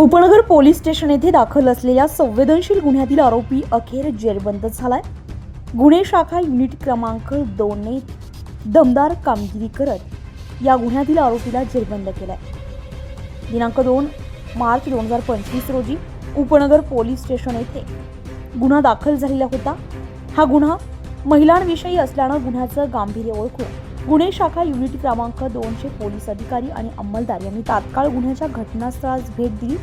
उपनगर police station येथे दाखल असलेल्या संवेदनशील गुन्ह्यातील आरोपी अखेर जेरबंद झालाय. गुन्हे शाखा युनिट क्रमांक दोनने दमदार कामगिरी करत या गुन्ह्यातील आरोपीला जेरबंद केलाय. दिनांक दोन मार्च दोन हजार पंचवीस रोजी उपनगर पोलीस स्टेशन येथे गुन्हा दाखल झालेला होता. हा गुन्हा महिलांविषयी असल्यानं गुन्ह्याचं गांभीर्य ओळखून गुन्हे शाखा युनिट क्रमांक दोनशे पोलीस अधिकारी आणि अंमलदार यांनी तात्काळ गुन्ह्याच्या घटनास्थळास भेट दिली.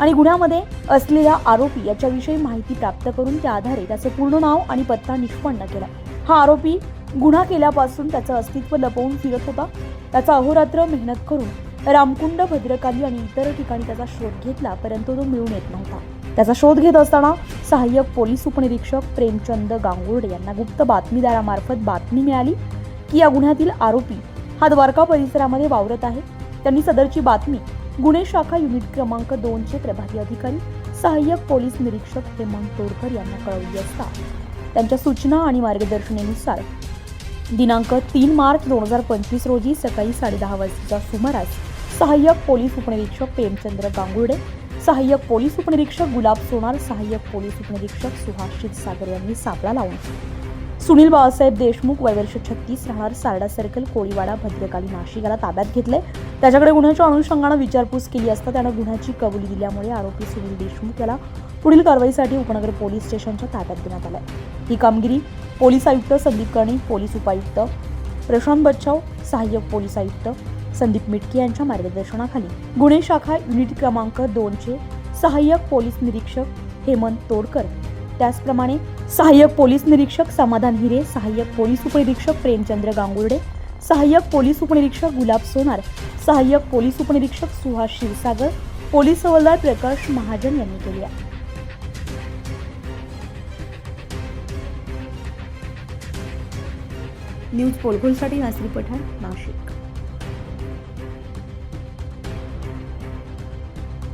आणि गुन्ह्यामध्ये असलेल्या आरोपी याच्याविषयी माहिती प्राप्त करून त्या आधारे त्याचं पूर्ण नाव आणि पत्ता निष्पन्न केला. हा आरोपी गुन्हा केल्यापासून त्याचं अस्तित्व लपवून फिरत होता. त्याचा अहोरात्र मेहनत करून रामकुंड भद्रकाली आणि इतर ठिकाणी त्याचा शोध घेतला परंतु तो मिळून येत नव्हता. त्याचा शोध घेत असताना सहाय्यक पोलीस उपनिरीक्षक प्रेमचंद गांगुर्डे यांना गुप्त बातमीदारामार्फत बातमी मिळाली. की या गुन्ह्यातील आरोपी हा द्वारका परिसरामध्ये वावरत आहे. त्यांनी सदरची बातमी गुन्हे शाखा युनिट क्रमांक दोनचे प्रभारी अधिकारी सहाय्यक पोलीस निरीक्षक हेमंत तोडकर यांना कळवली असता. त्यांच्या सूचना आणि मार्गदर्शनेनुसार दिनांक तीन मार्च दोन हजार पंचवीस रोजी सकाळी साडेदहा वाजताच्या सुमारास सहाय्यक पोलीस उपनिरीक्षक प्रेमचंद्र गांगुर्डे सहाय्यक पोलीस उपनिरीक्षक गुलाब सोनार सहाय्यक पोलीस उपनिरीक्षक सुहास सागर यांनी सापळा लावून सुनील बाळासाहेब देशमुख वयवर्ष छत्तीस राहणार सारडा सर्कल कोळीवाडा भद्रकाली नाशिक याला ताब्यात घेतले त्याच्याकडे गुन्ह्याच्या अनुषंगानं विचारपूस केली असता त्यानं गुन्ह्याची कबुली दिल्यामुळे आरोपी सुनील देशमुख याला पुढील कारवाईसाठी उपनगर पोलीस स्टेशनच्या ताब्यात देण्यात आलं ही कामगिरी पोलीस आयुक्त संदीप कर्णी पोलीस उपायुक्त प्रशांत बच्चाव सहाय्यक पोलीस आयुक्त संदीप मिटके यांच्या मार्गदर्शनाखाली. गुन्हे शाखा युनिट क्रमांक दोनचे सहाय्यक पोलीस निरीक्षक हेमंत तोडकर त्याचप्रमाणे सहाय्यक पोलीस निरीक्षक समाधान हिरे सहाय्यक पोलीस उपनिरीक्षक प्रेमचंद्र गांगुर्डे सहाय्यक पोलीस उपनिरीक्षक गुलाब सोनार सहाय्यक पोलीस उपनिरीक्षक सुहास क्षीरसागर पोलीस हवालदार प्रकाश महाजन यांनी केली आहे. न्यूज पोलखोलसाठी नासरी पठाण नाशिक.